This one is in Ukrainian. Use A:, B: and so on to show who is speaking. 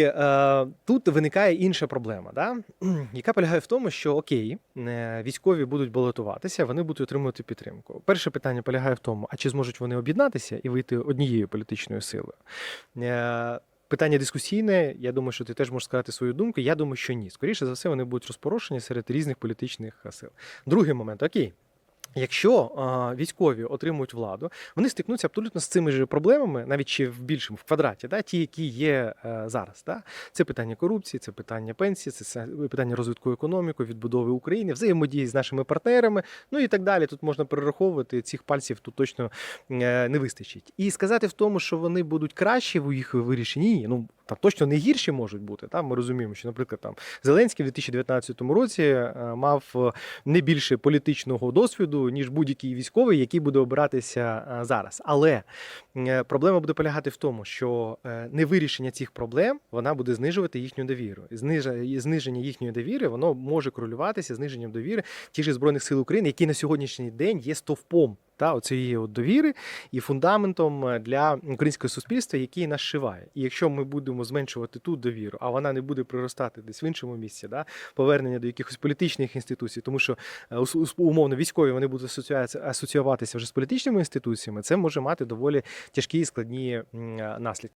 A: Е, тут виникає інша проблема, да? яка полягає в тому, що окей, е, військові будуть балотуватися, вони будуть отримувати підтримку. Перше питання полягає в тому, а чи зможуть вони об'єднатися і вийти однією політичною силою? Е, Питання дискусійне. Я думаю, що ти теж можеш сказати свою думку. Я думаю, що ні. Скоріше за все, вони будуть розпорошені серед різних політичних е, сил. Другий момент, окей. Якщо а, військові отримують владу, вони стикнуться абсолютно з цими ж проблемами, навіть ще в більшому в квадраті, да, ті, які є е, зараз. Да. Це питання корупції, це питання пенсії, це питання розвитку економіки, відбудови України, взаємодії з нашими партнерами, ну і так далі. Тут можна перераховувати цих пальців тут точно е, не вистачить. І сказати в тому, що вони будуть кращі в їх вирішенні, ні, ну там точно не гірші можуть бути. Там ми розуміємо, що, наприклад, там Зеленський в 2019 році е, мав е, не більше політичного досвіду, ніж будь-який військовий, який буде обиратися е, зараз. Але проблема буде полягати в тому, що е, невирішення цих проблем вона буде знижувати їхню довіру. І зниження їхньої довіри воно може корелюватися зниженням довіри тих же збройних сил України, які на сьогоднішній день є стовпом. Та оцієї от довіри і фундаментом е, для українського суспільства, який нас шиває. І якщо ми будемо зменшувати ту довіру, а вона не буде приростати десь в іншому місці, да, повернення до якихось політичних інституцій, тому що е, умовно військові вони будуть асоціюватися, асоціюватися вже з політичними інституціями, це може мати доволі тяжкі і складні е, наслідки.